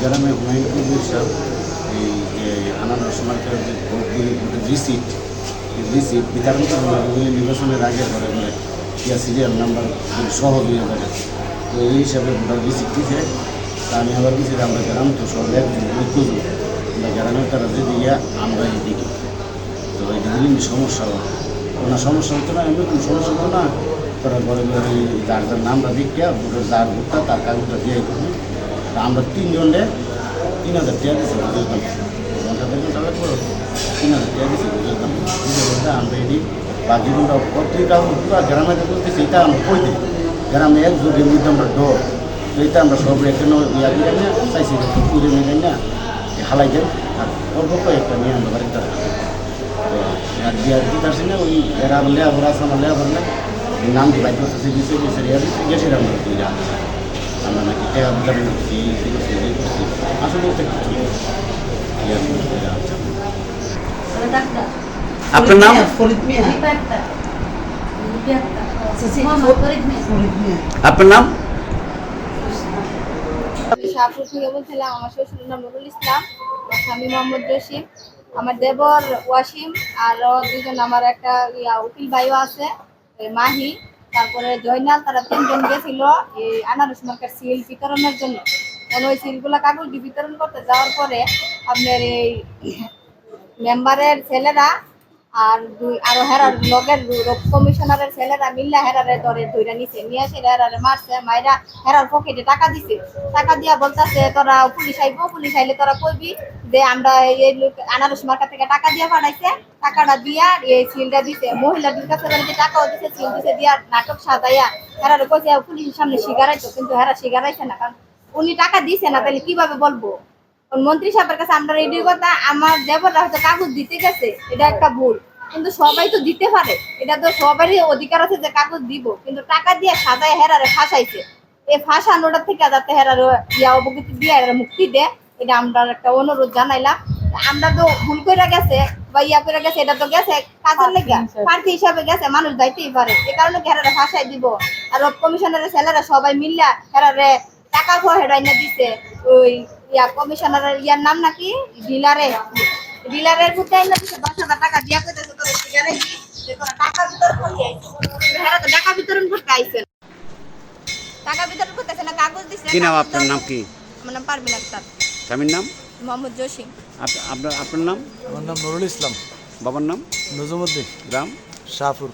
গ্রামে হুমায়ুন কবির সাহেব এই যে আনারস মার্কের যে রিসিপ্ট রিসিপ্ট বিতরণ করব ওই নির্বাচনের আগে ঘরে ঘরে ইয়া সিরিয়াল নাম্বার সহ দুই হাজার তো এই হিসাবে ভোটার রিসিপ্ট দিতে তা আমি আবার কিছু আমরা গ্রাম তো একজন ঐক্যজন আমরা গ্রামের তারা যদি ইয়া, আমরা এদিকে। তো এটা দিলে সমস্যা হয়। কোনো সমস্যা হতো না, এমনি কোনো সমস্যা হতো না। তারা ঘরে ঘরে এই যার যার নামটা দিকে ভোটের যার ভোটটা, তার কাগজটা দিয়ে আমরা তিনজনে তিন হাজার টাকা দিচ্ছি বুঝে দাম তিন হাজার টাকা দিচ্ছি বুঝে দাম বুঝে বলতে আমরা এটি বাকিগুলো প্রত্যেকটা পুরো গ্রামে যে করতেছি এটা আমরা কই দিই গ্রামে এক যুগের মধ্যে আমরা ডর তো এটা আমরা সব এখানে ইয়া দিয়ে না চাইছি পুজো নিয়ে না হালাই দেন আর অল্প কয়েকটা নিয়ে আমরা বাড়িতে আর বিয়ার দিতে আসি না ওই এরা বললে আবার আসা বললে আবার না নাম দি বাইক করতেছে গেছে গেছে রিয়ার আমরা তুই জান আমরা নাকি টাকা বিতরণ করছি এই করছি এই করছি আসলে ওটা কিছু নেই। ইয়ার মধ্যে। আপনার নাম ফরিদ মিয়া। আপনার নাম? শাহপুর থেকে বলছিলাম আমার শ্বশুর নাম নুরুল ইসলাম আমার স্বামী মোহাম্মদ জসিম আমার দেবর ওয়াসিম আর দুজন আমার একটা ইয়া উকিল ভাইও আছে মাহি। তারপরে জয়নাল, তারা তিনজন গেছিল এই আনারস মার্কেট সিল বিতরণের জন্য। কারণ ওই সিলগুলো কাগজ বিতরণ করতে যাওয়ার পরে আপনার এই মেম্বারের ছেলেরা আর দুই আরও হেরার লগের কমিশনারের ছেলেরা মিল্লা হেরারে ধরে ধরে নিছে। নিয়ে এসে হেরারে মারছে, মাইরা হেরার পকেটে টাকা দিছে। টাকা দিয়া বলতাছে, তোরা পুলিশ আইব, পুলিশ আইলে তোরা কইবি যে আমরা এই আনারস মার্কা থেকে টাকা দিয়া পাঠাইছে টাকাটা দিয়া এই সিলটা দিছে। মহিলাদের কাছে বাড়িতে টাকাও দিছে, সিল দিছে দিয়া নাটক সাজাইয়া হেরারে কইছে, পুলিশের সামনে শিগারাইতো কিন্তু হেরা শিগারাইছে না, কারণ উনি টাকা দিছে না, তাহলে কীভাবে বলব? মন্ত্রী সাহেবের কাছে আমরা রেডির কথা আমার দেবররা হয়তো কাগজ দিতে গেছে এটা একটা ভুল। কিন্তু সবাই তো দিতে পারে এটা তো সবারই অধিকার আছে যে কাগজ দিব। কিন্তু টাকা দিয়ে সাজায় হেরারে ফাঁসাইছে। এই ফাঁসানোটা থেকে যাতে হেরারে ইয়া অবগতি দিয়ে হেরারে মুক্তি দেয় এটা আমরা একটা অনুরোধ জানাইলাম। আমরা তো ভুল করে গেছে বা ইয়া করে গেছে এটা তো গেছে কাজের লেগে প্রার্থী হিসাবে গেছে মানুষ যাইতেই পারে। এ কারণে হেরারে ফাঁসাই দিব? আর কমিশনারের ছেলেরা সবাই মিল্লা হেরারে টাকা খোয়া হেরাই না দিছে ওই ইয়া কমিশনারের ইয়ার নাম নাকি? ডিলারে ডিলারের প্রতি আইনা দিছে দশ হাজার টাকা দিয়া কইতেছে তোর তোরা টাকা বিতরণ করতে আইছিস হেরা তো টাকা বিতরণ করতে আইছেন টাকা বিতরণ করতেছে না কাগজ দিছে। কি নাম আপনার। নাম কি? আমার নাম পারবিন আক্তার। স্বামীর নাম? মোহাম্মদ জসিম। আপ- আপনার আপনার নাম? আমার নাম নুরুল ইসলাম। বাবার নাম? নজমুদ্দিন। গ্রাম? শাহপুর।